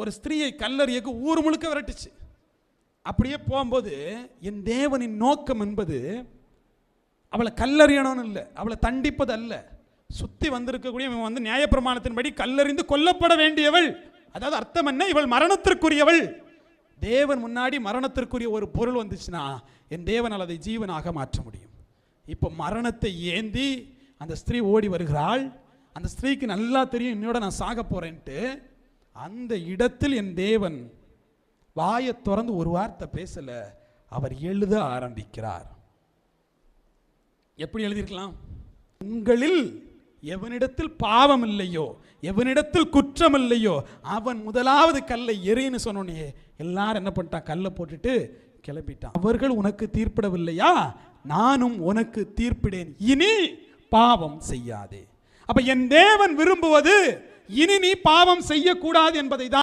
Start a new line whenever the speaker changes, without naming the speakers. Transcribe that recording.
ஒரு ஸ்திரீயை கல்லறியக்கு ஊர் முழுக்க விரட்டுச்சு. அப்படியே போகும்போது என் தேவனின் நோக்கம் என்பது அவளை கல்லறியணும்னு இல்லை அவளை தண்டிப்பது அல்ல. சுற்றி வந்திருக்கக்கூடிய இவன் வந்து நியாயப்பிரமாணத்தின்படி கல்லறிந்து கொல்லப்பட வேண்டியவள். அதாவது அர்த்தம் என்ன? இவள் மரணத்திற்குரியவள். தேவன் முன்னாடி மரணத்திற்குரிய ஒரு பொருள் வந்துச்சுன்னா என் தேவனால் அதை ஜீவனாக மாற்ற முடியும். இப்போ மரணத்தை ஏந்தி அந்த ஸ்திரீ ஓடி வருகிறாள். அந்த ஸ்திரீக்கு நல்லா தெரியும் என்னோட நான் சாக போகிறேன்ட்டு அந்த இடத்தில் என் தேவன் வாயை திறந்து ஒரு வார்த்தை பேசல அவர் எழுத ஆரம்பிக்கிறார். எப்படி எழுதியிருக்கலாம்? உங்களில் எவனிடத்தில் பாவம் இல்லையோ எவனிடத்தில் குற்றம் இல்லையோ அவன் முதலாவது கல்லை எறின்னு சொன்னோனே எல்லாரும் என்ன பண்ணிட்டான்? கல்லை போட்டுட்டு கிளம்பிட்டான். அவர்கள் உனக்கு தீர்ப்பிடவில்லையா? நானும் உனக்கு தீர்ப்பிடேன். இனி பாவம் செய்யாதே. அப்ப என் தேவன் விரும்புவது இனி நீ பாவம் செய்யக்கூடாது என்பதை தான்